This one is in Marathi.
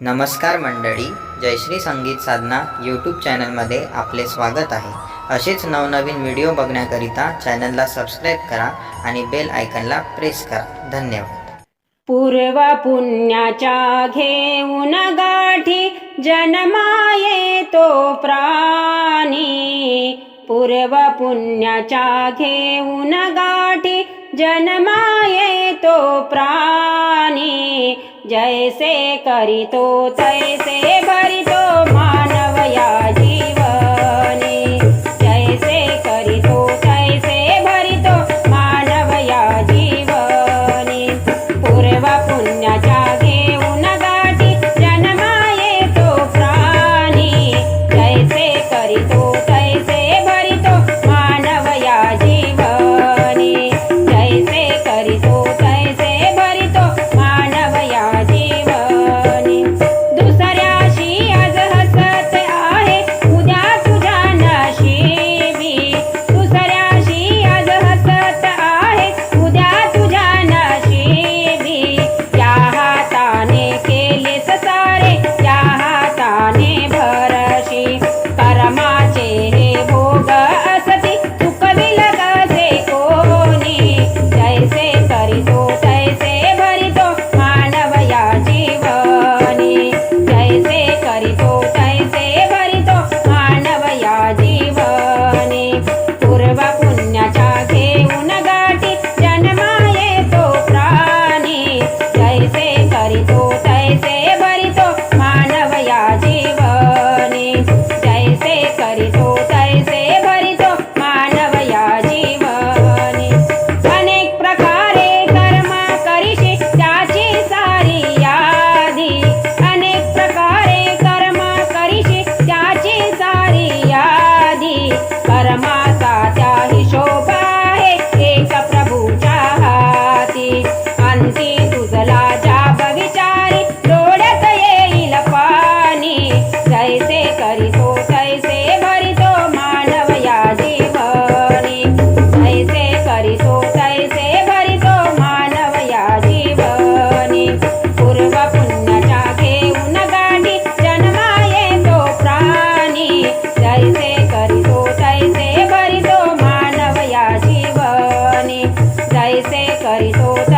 नमस्कार मंडळी जयश्री संगीत साधना यूट्यूब चॅनलमध्ये आपले स्वागत आहे. असेच नवनवीन व्हिडिओ बघण्याकरिता चॅनलला सबस्क्राईब करा आणि बेल आयकनला प्रेस करा. धन्यवाद. पूर्व पुण्याच्या घेऊन गाठी जन्मा येतो प्राणी. पूर्व पुण्याच्या घेऊन गाठी जन्माये तो प्राणी. जैसे करीतो तैसे भरितो कैसे करी तो